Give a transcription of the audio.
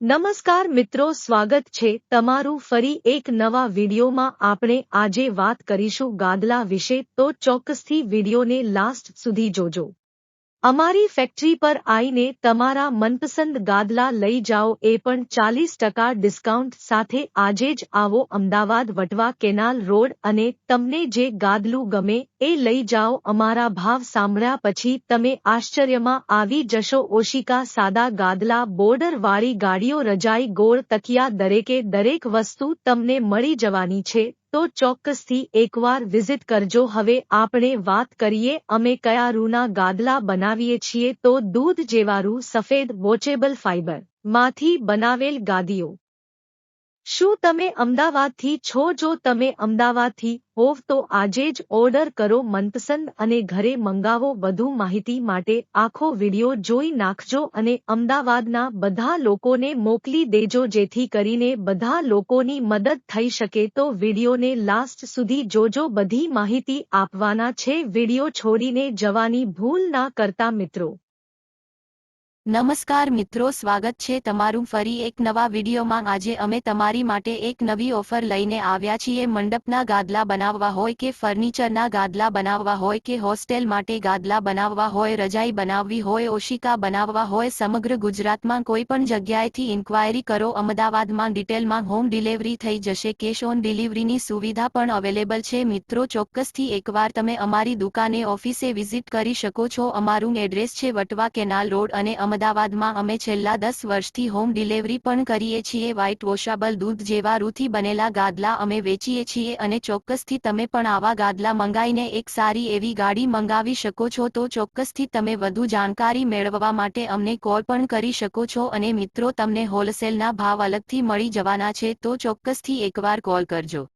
નમસ્કાર મિત્રો, સ્વાગત છે તમારું ફરી એક નવા વિડીયોમાં. આપણે આજે વાત કરીશું ગાદલા વિશે. તો ચોક્કસથી વિડીયોને લાસ્ટ સુધી જોજો. અમારી ફેક્ટરી પર આવીને તમારા મનપસંદ ગાદલા લઈ જાઓ એ પણ ચાલીસ ટકા ડિસ્કાઉન્ટ સાથે આજે જ આવો અમદાવાદ વટવા કેનાલ રોડ અને તમને જે ગાદલું ગમે એ લઈ જાઓ. અમારા ભાવ સાંભળ્યા પછી તમે આશ્ચર્યમાં આવી જશો. ઓશિકા સાદા ગાદલા, બોર્ડરવાળી ગાડીઓ, રજાઈ, ગોળ તકિયા દરેકે દરેક વસ્તુ તમને મળી જવાની છે. તો ચોક્કસથી એકવાર વિઝિટ કરજો. હવે આપણે વાત કરીએ, અમે કયા રૂના ગાદલા બનાવીએ છીએ? તો દૂધ જેવા રૂ, સફેદ, વોચેબલ ફાઇબરમાંથી બનાવેલ ગાદીઓ. શું તમે અમદાવાદથી છો? જો તમે અમદાવાદથી હોવ તો આજે જ ઓર્ડર કરો મનપસંદ અને ઘરે મંગાવો વધુ માહિતી માટે આખો વિડિયો જોઈ નાખજો અને અમદાવાદના બધા લોકોને મોકલી દેજો જેથી કરીને બધા લોકોની મદદ થઈ શકે. તો વિડિયોને લાસ્ટ સુધી જોજો. બધી માહિતી આપવાના છે. વિડિયો છોડીને જવાની ભૂલ ના કરતા મિત્રો. નમસ્કાર મિત્રો, સ્વાગત છે તમારું ફરી એક નવા વિડીયોમાં. આજે અમે તમારી માટે એક નવી ઓફર લઈને આવ્યા છીએ. મંડપના ગાદલા બનાવવા હોય કે ફર્નિચરના ગાદલા બનાવવા હોય કે હોસ્ટેલ માટે ગાદલા બનાવવા હોય, રજાઈ બનાવવી હોય, ઓશિકા બનાવવા હોય, સમગ્ર ગુજરાતમાં કોઈ પણ જગ્યાએથી ઇન્ક્વાયરી કરો. અમદાવાદમાં ડિટેલમાં હોમ ડિલિવરી થઈ જશે. કેશ ઓન ડિલિવરીની સુવિધા પણ અવેલેબલ છે. મિત્રો, ચોક્કસથી એકવાર તમે અમારી દુકાને ઓફિસે વિઝિટ કરી શકો છો. અમારું એડ્રેસ છે વટવા કેનાલ રોડ અને અમદાવાદમાં અમે છેલ્લા દસ વર્ષથી હોમ ડિલિવરી પણ કરીએ છીએ. વ્હાઇટ વોશાબલ દૂધ જેવા રૂથી બનેલા ગાદલા અમે વેચીએ છીએ અને ચોક્કસથી તમે પણ આવા ગાદલા મંગાઈને એક સારી એવી ગાડી મંગાવી શકો છો. તો ચોક્કસથી તમે વધુ જાણકારી મેળવવા માટે અમને કોલ પણ કરી શકો છો અને મિત્રો, તમને હોલસેલના ભાવ અલગથી મળી જવાના છે. તો ચોક્કસથી એકવાર કોલ કરજો.